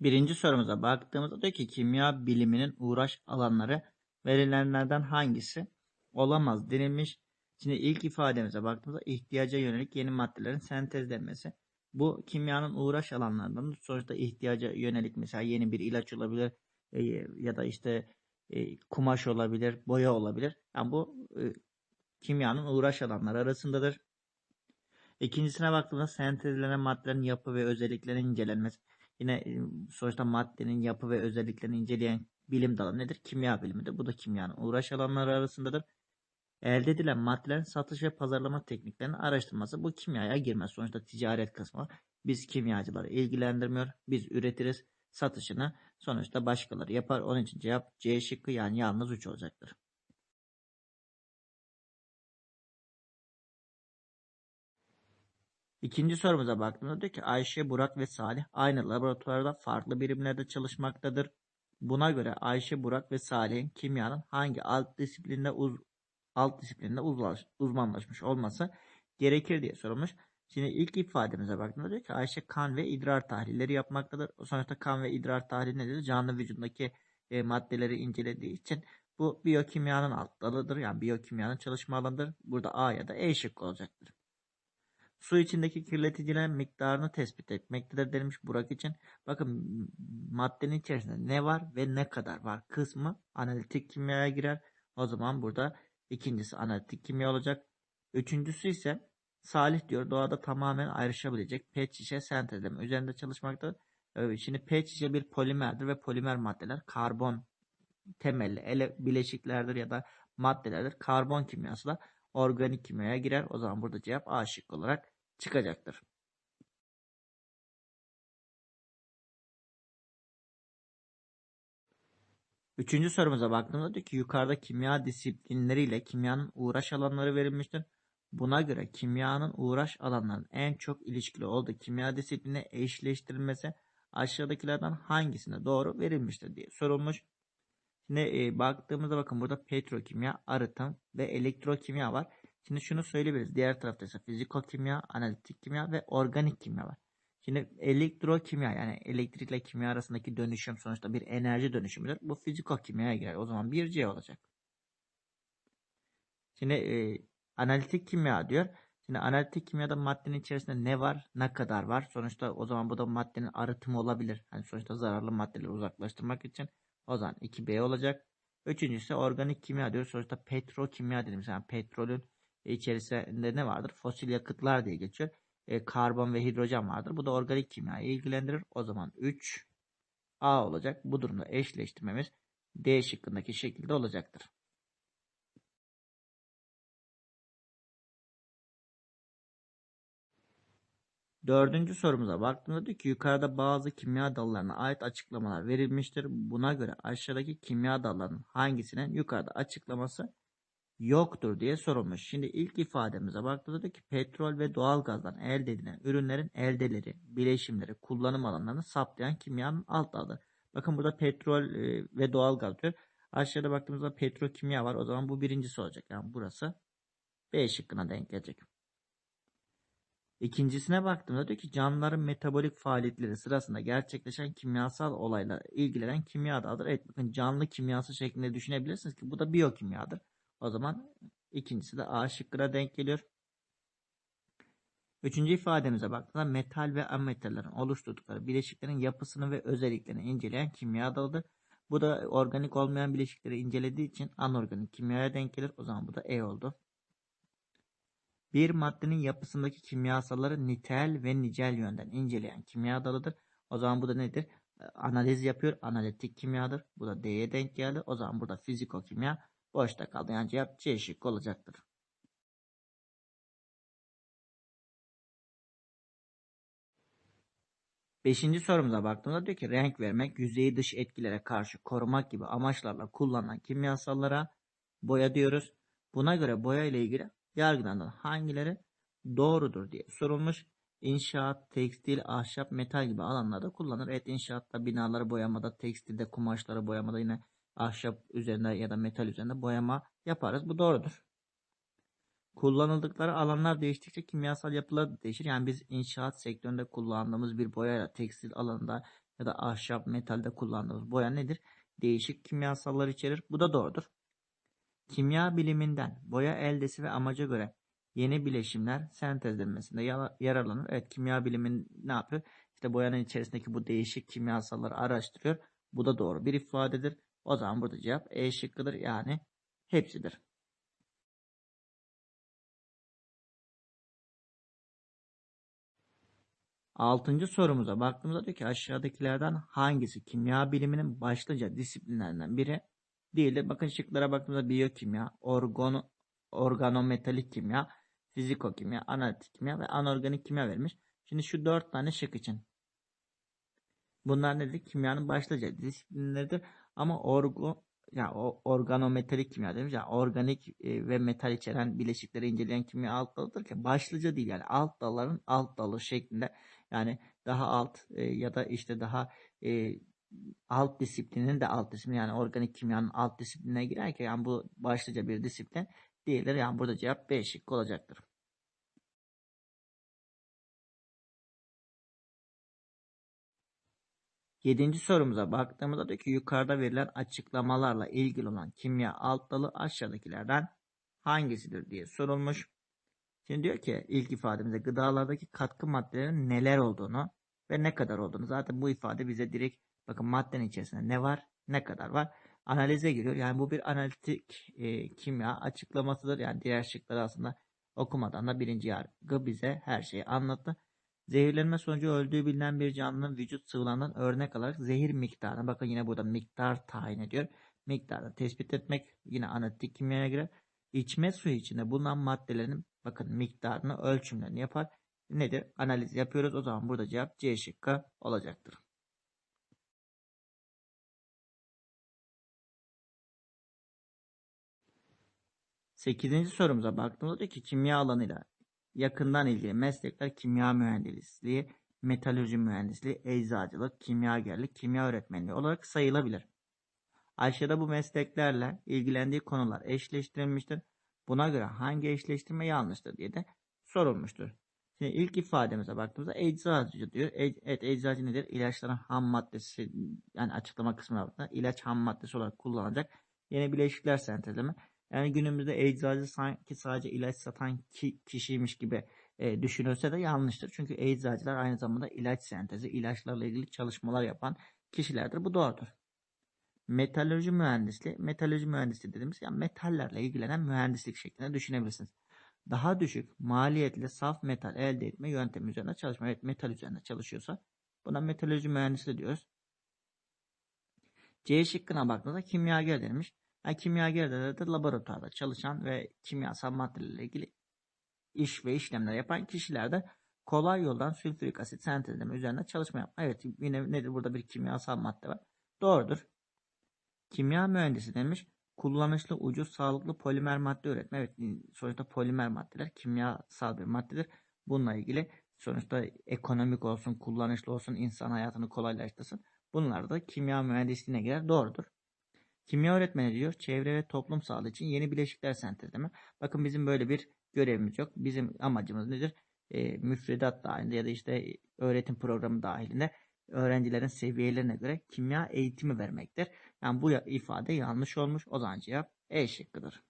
Birinci sorumuza baktığımızda diyor ki kimya biliminin uğraş alanları verilenlerden hangisi olamaz denilmiş. Şimdi ilk ifademize baktığımızda ihtiyaca yönelik yeni maddelerin sentezlenmesi. Bu kimyanın uğraş alanlarından sonuçta ihtiyaca yönelik mesela yeni bir ilaç olabilir e, ya da işte e, kumaş olabilir, boya olabilir. Yani bu e, kimyanın uğraş alanları arasındadır. İkincisine baktığımızda sentezlenen maddelerin yapı ve özelliklerinin incelenmesi. Yine e, sonuçta maddenin yapı ve özelliklerini inceleyen bilim dalı nedir? Kimya bilimidir. Bu da kimyanın uğraş alanları arasındadır. Elde edilen maddelerin satış ve pazarlama tekniklerinin araştırması bu kimyaya girmez. Sonuçta ticaret kısmı biz kimyacıları ilgilendirmiyor. Biz üretiriz. Satışını sonuçta başkaları yapar. Onun için cevap C şıkkı yani yalnız 3 olacaktır. İkinci sorumuza baktığımızda diyor ki Ayşe, Burak ve Salih aynı laboratuvarda farklı birimlerde çalışmaktadır. Buna göre Ayşe, Burak ve Salih'in kimyanın hangi alt disiplininde uz alt disiplininde uzlaş, uzmanlaşmış olması gerekir diye sorulmuş. Şimdi ilk ifademize baktığımızda diyor ki Ayşe kan ve idrar tahlilleri yapmaktadır. Sonuçta kan ve idrar tahlili nedir? Canlı vücudundaki e, maddeleri incelediği için bu biyokimyanın alt dalıdır. Yani biyokimyanın çalışma alanıdır. Burada A ya da E şıkkı olacaktır. Su içindeki kirleticilerin miktarını tespit etmektedir demiş Burak için. Bakın maddenin içerisinde ne var ve ne kadar var kısmı analitik kimyaya girer. O zaman burada ikincisi analitik kimya olacak. Üçüncüsü ise Salih diyor doğada tamamen ayrışabilecek pet şişe sentezleme üzerinde çalışmaktadır. Evet, şimdi pet şişe bir polimerdir ve polimer maddeler karbon temelli ele bileşiklerdir ya da maddelerdir. Karbon kimyası da organik kimyaya girer. O zaman burada cevap A şık olarak çıkacaktır. Üçüncü sorumuza baktığımızda diyor ki yukarıda kimya disiplinleriyle kimyanın uğraş alanları verilmiştir. Buna göre kimyanın uğraş alanlarının en çok ilişkili olduğu kimya disipline eşleştirilmesi aşağıdakilerden hangisine doğru verilmiştir diye sorulmuş. Şimdi e, baktığımızda bakın burada petrokimya, arıtım ve elektrokimya var. Şimdi şunu söyleyebiliriz. Diğer tarafta ise fizikokimya, analitik kimya ve organik kimya var. Şimdi elektrokimya yani elektrikle kimya arasındaki dönüşüm sonuçta bir enerji dönüşümüdür. Bu fizikokimyaya girer. O zaman 1C olacak. Şimdi e, analitik kimya diyor. Şimdi analitik kimyada maddenin içerisinde ne var, ne kadar var? Sonuçta o zaman bu da maddenin arıtımı olabilir. Hani sonuçta zararlı maddeleri uzaklaştırmak için. O zaman 2B olacak. Üçüncüsü organik kimya diyor. Sonuçta petrokimya dediğimiz yani petrolün içerisinde ne vardır? Fosil yakıtlar diye geçiyor. E, karbon ve hidrojen vardır. Bu da organik kimyayı ilgilendirir. O zaman 3 A olacak. Bu durumda eşleştirmemiz D şıkkındaki şekilde olacaktır. Dördüncü sorumuza baktığımızda diyor ki yukarıda bazı kimya dallarına ait açıklamalar verilmiştir. Buna göre aşağıdaki kimya dallarının hangisinin yukarıda açıklaması yoktur diye sorulmuş. Şimdi ilk ifademize baktığımızda ki petrol ve doğal gazdan elde edilen ürünlerin eldeleri, bileşimleri, kullanım alanlarını saptayan kimyanın alt dalıdır. Bakın burada petrol e, ve doğal gaz diyor. Aşağıda baktığımızda petrokimya var. O zaman bu birincisi olacak. Yani burası B şıkkına denk gelecek. İkincisine baktığımda diyor ki canlıların metabolik faaliyetleri sırasında gerçekleşen kimyasal olayla ilgilenen kimya adıdır. Evet bakın canlı kimyası şeklinde düşünebilirsiniz ki bu da biyokimyadır. O zaman ikincisi de A şıkkına denk geliyor. Üçüncü ifademize baktığımızda metal ve ametallerin oluşturdukları bileşiklerin yapısını ve özelliklerini inceleyen kimya dalıdır. Bu da organik olmayan bileşikleri incelediği için anorganik kimyaya denk gelir. O zaman bu da E oldu. Bir maddenin yapısındaki kimyasalları nitel ve nicel yönden inceleyen kimya dalıdır. O zaman bu da nedir? Analiz yapıyor. Analitik kimyadır. Bu da D'ye denk geldi. O zaman burada fizikokimya boşta kaldı. Yani cevap C şıkkı olacaktır. Beşinci sorumuza baktığımızda diyor ki renk vermek, yüzeyi dış etkilere karşı korumak gibi amaçlarla kullanılan kimyasallara boya diyoruz. Buna göre boya ile ilgili yargılanan hangileri doğrudur diye sorulmuş. İnşaat, tekstil, ahşap, metal gibi alanlarda kullanılır. Evet inşaatta, binaları boyamada, tekstilde, kumaşları boyamada yine ahşap üzerinde ya da metal üzerinde boyama yaparız. Bu doğrudur. Kullanıldıkları alanlar değiştikçe kimyasal yapılar da değişir. Yani biz inşaat sektöründe kullandığımız bir boyayla tekstil alanında ya da ahşap, metalde kullandığımız boya nedir? Değişik kimyasallar içerir. Bu da doğrudur. Kimya biliminden boya eldesi ve amaca göre yeni bileşimler sentezlenmesinde yara- yararlanır. Evet kimya bilimin ne yapıyor? İşte boyanın içerisindeki bu değişik kimyasalları araştırıyor. Bu da doğru bir ifadedir. O zaman burada cevap E şıkkıdır. Yani hepsidir. Altıncı sorumuza baktığımızda diyor ki aşağıdakilerden hangisi kimya biliminin başlıca disiplinlerinden biri değildir? Bakın şıklara baktığımızda biyokimya, organo, organometalik kimya, fizikokimya, analitik kimya ve anorganik kimya vermiş. Şimdi şu dört tane şık için. Bunlar nedir? Kimyanın başlıca disiplinleridir. Ama orgo ya o organometalik kimya demiş ya organik e, ve metal içeren bileşikleri inceleyen kimya alt dalıdır ki başlıca değil yani alt dalların alt dalı şeklinde yani daha alt e, ya da işte daha e, alt disiplinin de alt disiplini yani organik kimyanın alt disiplinine girer ki yani bu başlıca bir disiplin değildir. Yani burada cevap B şıkkı olacaktır. Yedinci sorumuza baktığımızda diyor ki yukarıda verilen açıklamalarla ilgili olan kimya alt dalı aşağıdakilerden hangisidir diye sorulmuş. Şimdi diyor ki ilk ifademizde gıdalardaki katkı maddelerin neler olduğunu ve ne kadar olduğunu. Zaten bu ifade bize direkt bakın maddenin içerisinde ne var ne kadar var analize giriyor. Yani bu bir analitik e, kimya açıklamasıdır. Yani diğer şıkları aslında okumadan da birinci yargı bize her şeyi anlattı. Zehirlenme sonucu öldüğü bilinen bir canlının vücut sıvılarından örnek alarak zehir miktarını bakın yine burada miktar tayin ediyor. Miktarını tespit etmek yine analitik kimyaya girer. İçme suyu içinde bulunan maddelerin bakın miktarını ölçümlerini yapar. Nedir? Analiz yapıyoruz. O zaman burada cevap C şıkkı olacaktır. Sekizinci sorumuza baktığımızda diyor ki kimya alanıyla yakından ilgili meslekler kimya mühendisliği, metalürji mühendisliği, eczacılık, kimyagerlik, kimya öğretmenliği olarak sayılabilir. Aşağıda bu mesleklerle ilgilendiği konular eşleştirilmiştir. Buna göre hangi eşleştirme yanlıştır diye de sorulmuştur. Şimdi ilk ifademize baktığımızda eczacı diyor. E, evet eczacı nedir? İlaçların ham maddesi yani açıklama kısmına baktığında ilaç ham maddesi olarak kullanılacak yeni bileşikler sentezleme. Yani günümüzde eczacı sanki sadece ilaç satan ki, kişiymiş gibi e, düşünülse de yanlıştır. Çünkü eczacılar aynı zamanda ilaç sentezi, ilaçlarla ilgili çalışmalar yapan kişilerdir. Bu doğrudur. Metalürji mühendisliği, metalürji mühendisliği dediğimiz yani metallerle ilgilenen mühendislik şeklinde düşünebilirsiniz. Daha düşük maliyetli saf metal elde etme yöntemi üzerinde çalışma. Evet metal üzerinde çalışıyorsa buna metalürji mühendisliği diyoruz. C şıkkına baktığında kimyager denilmiş. Yani kimyagerlerde de laboratuvarda çalışan ve kimyasal maddelerle ilgili iş ve işlemler yapan kişilerde kolay yoldan sülfürik asit sentezleme üzerinde çalışma yapma. Evet yine nedir burada bir kimyasal madde var. Doğrudur. Kimya mühendisi demiş. Kullanışlı, ucuz, sağlıklı polimer madde üretme. Evet sonuçta polimer maddeler kimyasal bir maddedir. Bununla ilgili sonuçta ekonomik olsun, kullanışlı olsun, insan hayatını kolaylaştırsın. Bunlar da kimya mühendisliğine girer. Doğrudur. Kimya öğretmeni diyor çevre ve toplum sağlığı için yeni bileşikler sentezleme. Bakın bizim böyle bir görevimiz yok. Bizim amacımız nedir? E, müfredat dahilinde ya da işte öğretim programı dahilinde öğrencilerin seviyelerine göre kimya eğitimi vermektir. Yani bu ifade yanlış olmuş. O zaman cevap E şıkkıdır.